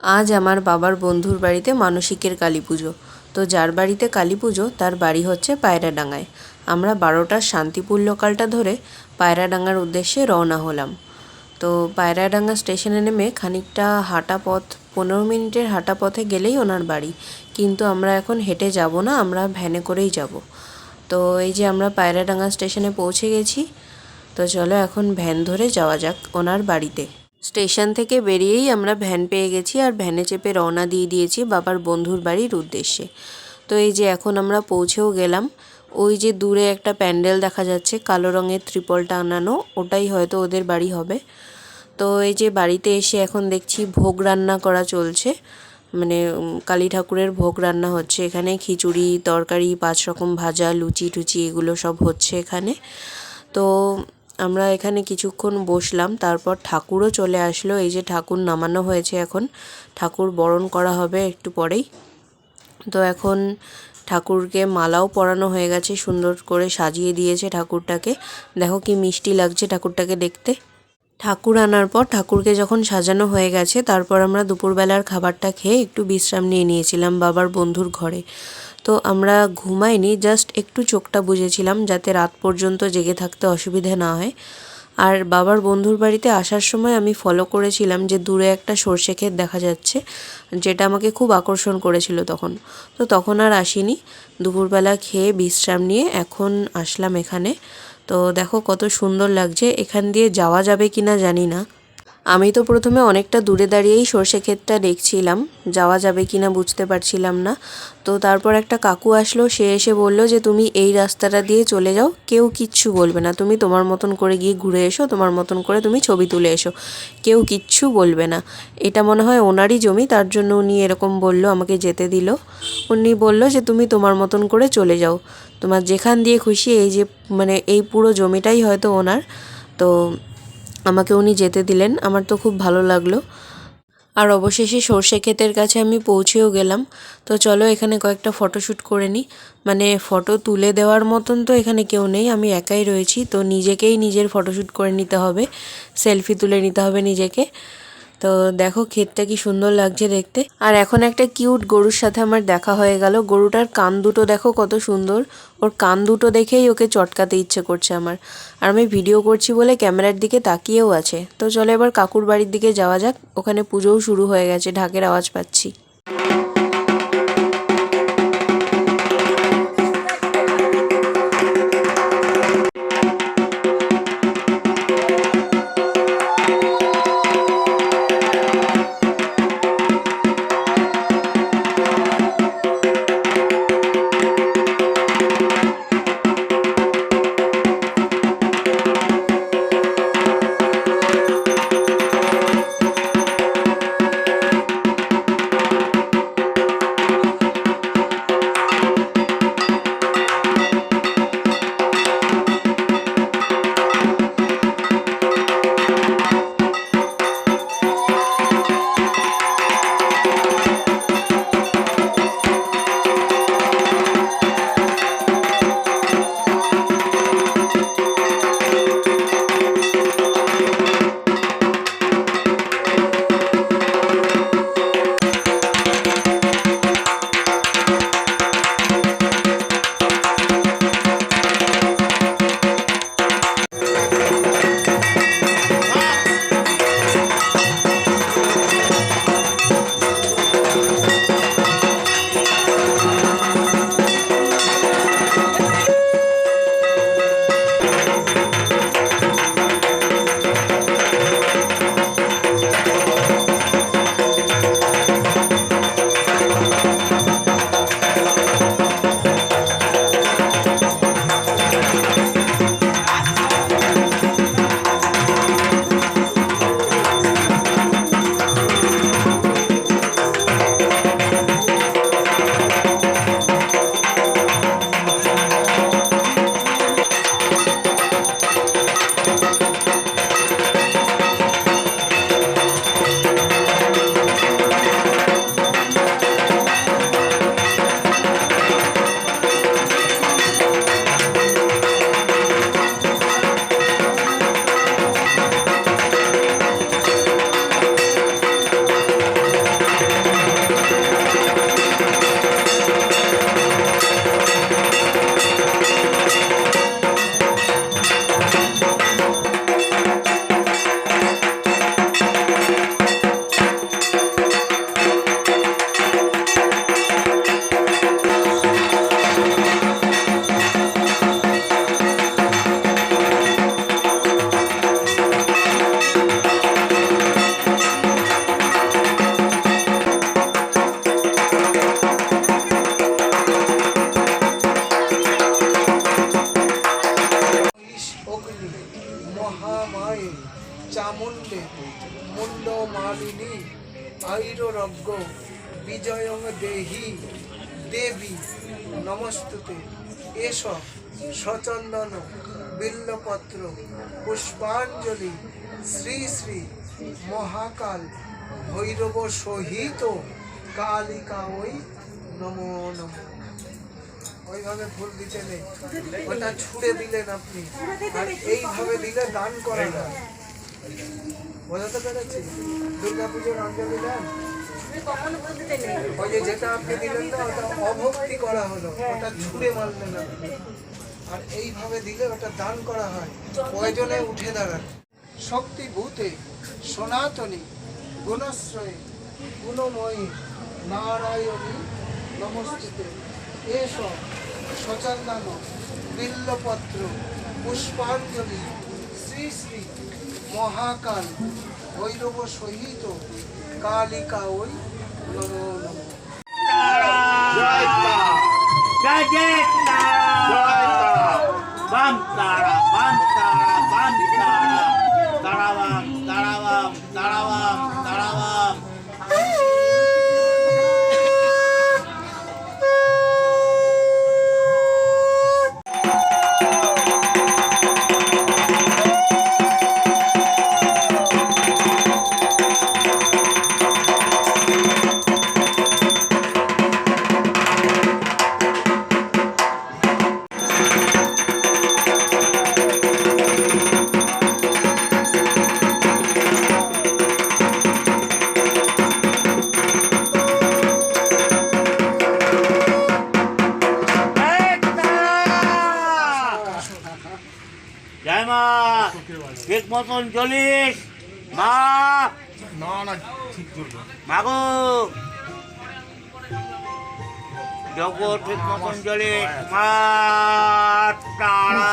আজ আমার বাবার বন্ধুর বাড়িতে মানসিকের কালী পুজো। তো যার বাড়িতে কালী পুজো, তার বাড়ি হচ্ছে পায়রাডাঙ্গায়। আমরা বারোটার শান্তিপুর লোকালটা ধরে পায়রাডাঙ্গার উদ্দেশ্যে রওনা হলাম। তো পায়রাডাঙ্গা স্টেশনে নেমে খানিকটা হাঁটা পথ, পনেরো মিনিটের হাঁটা পথে গেলেই ওনার বাড়ি। কিন্তু আমরা এখন হেঁটে যাব না, আমরা ভ্যানে করেই যাব। তো এই যে আমরা পায়রাডাঙ্গা স্টেশনে পৌঁছে গেছি, তো চলো এখন ভ্যান ধরে যাওয়া যাক ওনার বাড়িতে। স্টেশন থেকে বেরিয়েই আমরা ভ্যান পেয়ে গেছি আর ভ্যানে চেপে রওনা দিয়ে দিয়েছি বাবার বন্ধুর বাড়ির উদ্দেশ্যে। তো এই যে এখন আমরা পৌঁছেও গেলাম, ওই যে দূরে একটা প্যান্ডেল দেখা যাচ্ছে, কালো রঙের ত্রিপল টানানো, ওটাই হয়তো ওদের বাড়ি হবে। তো এই যে বাড়িতে এসে এখন দেখছি ভোগ রান্না করা চলছে মানে কালী ঠাকুরের ভোগ রান্না হচ্ছে এখানে, খিচুড়ি, তরকারি, পাঁচ রকম ভাজা লুচি টুচি এগুলো সব হচ্ছে এখানে। তো আমরা এখানে কিছুক্ষণ বসলাম, তারপর ঠাকুরও চলে আসলো। এই যে ঠাকুর নামানো হয়েছে এখন, ঠাকুর বরণ করা হবে একটু পরেই। তো এখন ঠাকুরকে মালাও পরানো হয়ে গেছে, সুন্দর করে সাজিয়ে দিয়েছে ঠাকুরটাকে। দেখো কি মিষ্টি লাগছে ঠাকুরটাকে দেখতে। ঠাকুর আনার পর ঠাকুরকে যখন সাজানো হয়ে গেছে, তারপর আমরা দুপুরবেলার খাবারটা খেয়ে একটু বিশ্রাম নিয়ে নিয়েছিলাম বাবার বন্ধুর ঘরে। তো আমরা ঘুমাইনি জাস্ট একটু চোখটা বুঝেছিলাম যাতে রাত পর্যন্ত জেগে থাকতে অসুবিধে না হয়। আর বাবার বন্ধুর বাড়িতে আসার সময় আমি ফলো করেছিলাম যে দূরে একটা সর্ষে ক্ষেত দেখা যাচ্ছে, যেটা আমাকে খুব আকর্ষণ করেছিল তখন। তো তখন আর আসিনি। দুপুরবেলা খেয়ে বিশ্রাম নিয়ে এখন আসলাম এখানে। তো দেখো কত সুন্দর লাগছে, এখান দিয়ে যাওয়া যাবে কি না জানি না। আমি তো প্রথমে অনেকটা দূরে দাঁড়িয়েই সর্ষে ক্ষেতটা দেখছিলাম। যাওয়া যাবে কি না বুঝতে পারছিলাম না। তো তারপর একটা কাকু আসলো, সে এসে বলল যে, তুমি এই রাস্তাটা দিয়ে চলে যাও, কেউ কিচ্ছু বলবে না। তুমি তোমার মতন করে গিয়ে ঘুরে এসো, তোমার মতন করে তুমি ছবি তুলে এসো। কেউ কিচ্ছু বলবে না। এটা মনে হয় ওনারই জমি, তার জন্য উনি এরকম বলল, আমাকে যেতে দিল। উনি বলল যে, তুমি তোমার মতন করে চলে যাও। তোমার যেখান দিয়ে খুশি, এই যে মানে এই পুরো জমিটাই হয়তো ওনার। তো আমাকে উনি যেতে দিলেন, আমার তো খুব ভালো লাগল। আর অবশেষে সর্ষে ক্ষেতের কাছে আমি পৌঁছেও গেলাম। তো চলো এখানে কয়েকটা ফটোশ্যুট করে নিই। মানে ফটো তুলে দেওয়ার মতন তো এখানে কেউ নেই, আমি একাই রয়েছি। তো নিজেকেই নিজের ফটোশ্যুট করে নিতে হবে, সেলফি তুলে নিতে হবে নিজেকে। তো দেখো ক্ষেতটা কি সুন্দর লাগছে দেখতে। আর এখন একটা কিউট গরুর সাথে আমার দেখা হয়ে গেল। গরুটার কান দুটো দেখো কত সুন্দর। ওর কান দুটো দেখেই ওকে চটকাতে ইচ্ছে করছে আমার। আর আমি ভিডিও করছি বলে ক্যামেরার দিকে তাকিয়েও আছে। তো চলো এবার কাকুর বাড়ির দিকে যাওয়া যাক। ওখানে পুজোও শুরু হয়ে গেছে, ঢাকের আওয়াজ পাচ্ছি। নমস্তুতে এস সচন্দন বিল্লপত্র পুষ্পাঞ্জলি শ্রী শ্রী মহাকাল ভৈরব সহিত কালিকা ওই নমো নমো। ওইভাবে ফুল দিতে নেই ওটা ছুঁড়ে দিলেন আপনি আর এইভাবে দিলে দান করা না বোঝাতে পেরেছি? দুর্গা পুজোর অঞ্জলি দেন ওই যে যেটা আপনি দিলেন না ওটা অভক্তি করা হলো ওটা ছুঁড়ে মারলে না। আর এইভাবে দিলে ওটা দান করা হয় প্রয়োজনে উঠে দাঁড়ান শক্তি ভূতে সনাতনী গুণাশ্রয়ে গুণময়ী নারায়ণী নমস্তুতে। এসব সচন্দন বিল্লপত্র পুষ্পাঞ্জলি শ্রী শ্রী মহাকাল ভৈরব সহিত কালিকা ওই নমো নমঃ। Gaita. Gadeta. banta, Bantara, bantara, bantara. Tarawang, tarawang, tarawang. মতন চলিস। মা। না না ঠিক করব। মাগো। জগৎ ঠিক মতন চলিস। মা তারা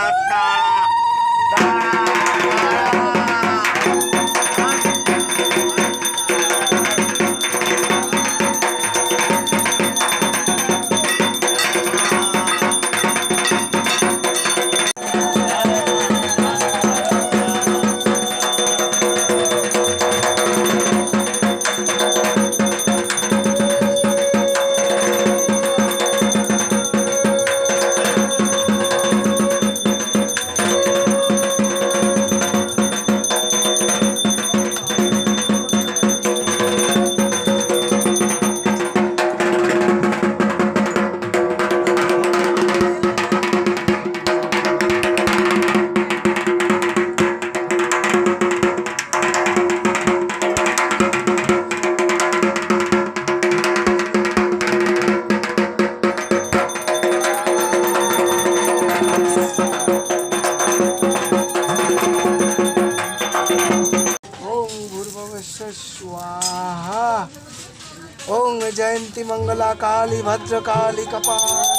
मंगला काली भद्र काली कपाल।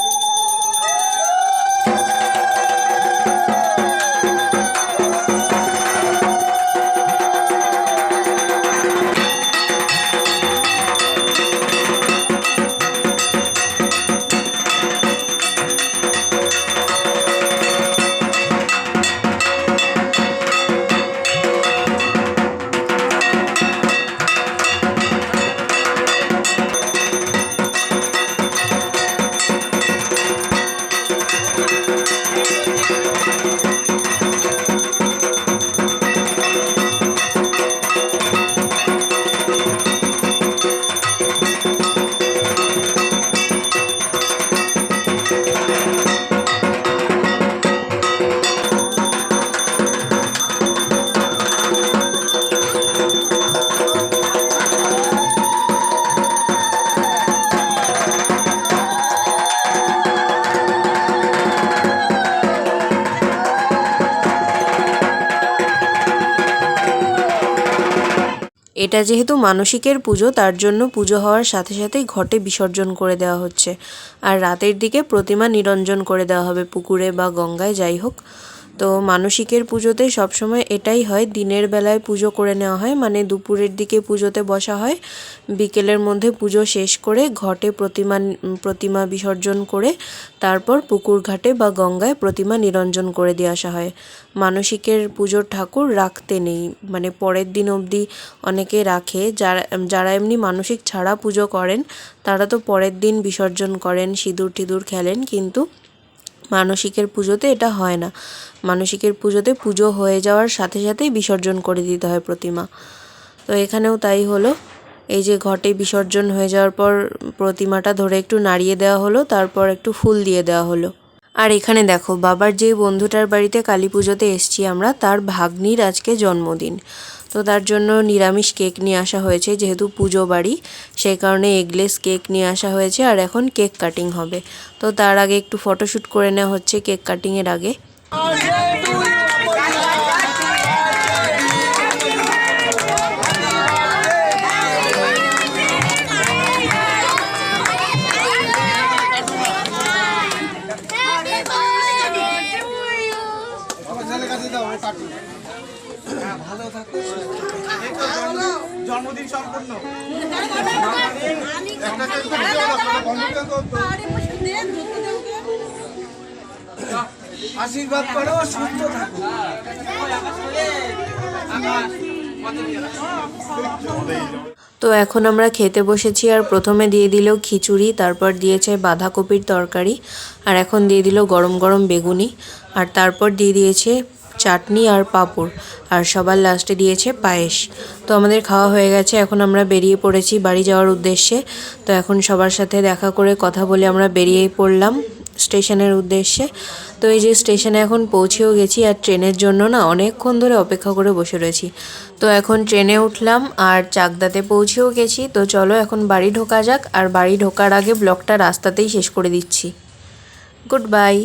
এটা যেহেতু মানসিকের পুজো, তার জন্য পুজো হওয়ার সাথে সাথেই ঘটে বিসর্জন করে দেওয়া হচ্ছে। আর রাতের দিকে প্রতিমা নিরঞ্জন করে দেওয়া হবে পুকুরে বা গঙ্গায়, যাই হোক। তো মানসিকের পুজোতে সবসময় এটাই হয়, দিনের বেলায় পুজো করে নেওয়া হয় মানে দুপুরের দিকে পুজোতে বসা হয়। বিকেলের মধ্যে পুজো শেষ করে ঘটে প্রতিমা প্রতিমা বিসর্জন করে তারপর পুকুর ঘাটে বা গঙ্গায় প্রতিমা নিরঞ্জন করে দিয়ে আসা হয়। মানসিকের পুজোর ঠাকুর রাখতে নেই মানে পরের দিন অবধি অনেকে রাখে। যারা যারা এমনি মানসিক ছাড়া পুজো করেন, তারা তো পরের দিন বিসর্জন করেন, সিঁদুর টিঁদুর খেলেন, কিন্তু মানসিকের পুজোতে এটা হয় না। মানসিকের পুজোতে পুজো হয়ে যাওয়ার সাথে সাথেই বিসর্জন করে দিতে হয় প্রতিমা। তো এখানেও তাই হলো। এই যে ঘটে বিসর্জন হয়ে যাওয়ার পর প্রতিমাটা ধরে একটু নাড়িয়ে দেওয়া হলো, তারপর একটু ফুল দিয়ে দেওয়া হলো। আর এখানে দেখো, বাবার যে বন্ধুটার বাড়িতে কালী পুজোতে এসছি আমরা, তার ভাগ্নির আজকে জন্মদিন। তো তার জন্য নিরামিষ কেক নিয়ে আসা হয়েছে, যেহেতু পুজো বাড়ি, সেই কারণে এগলেস কেক নিয়ে আসা হয়েছে আর এখন কেক কাটিং হবে। তো তার আগে একটু ফটোশ্যুট করে নেওয়া হচ্ছে কেক কাটিংয়ের আগে। আশীর্বাদ করো, সুস্থ থাকো। তো এখন আমরা খেতে বসেছি আর প্রথমে দিয়ে দিল খিচুড়ি, তারপর দিয়েছে বাঁধাকপির তরকারি, আর এখন দিয়ে দিল গরম গরম বেগুনি, আর তারপর দিয়ে দিয়েছে চাটনি আর পাঁপড়, আর সবার লাস্টে দিয়েছে পায়েস। তো আমাদের খাওয়া হয়ে গেছে, এখন আমরা বেরিয়ে পড়েছি বাড়ি যাওয়ার উদ্দেশ্যে। তো এখন সবার সাথে দেখা করে কথা বলে আমরা বেরিয়েই পড়লাম। স্টেশনের উদ্দেশ্যে। তো এই যে স্টেশনে এখন পৌঁছেও গেছি আর ট্রেনের জন্য না অনেকক্ষণ ধরে অপেক্ষা করে বসে রয়েছি। তো এখন ট্রেনে উঠলাম আর চাকদাতে পৌঁছেও গেছি। তো চলো এখন বাড়ি ঢোকা যাক আর বাড়ি ঢোকার আগে ব্লকটা রাস্তাতেই শেষ করে দিচ্ছি। Good bye.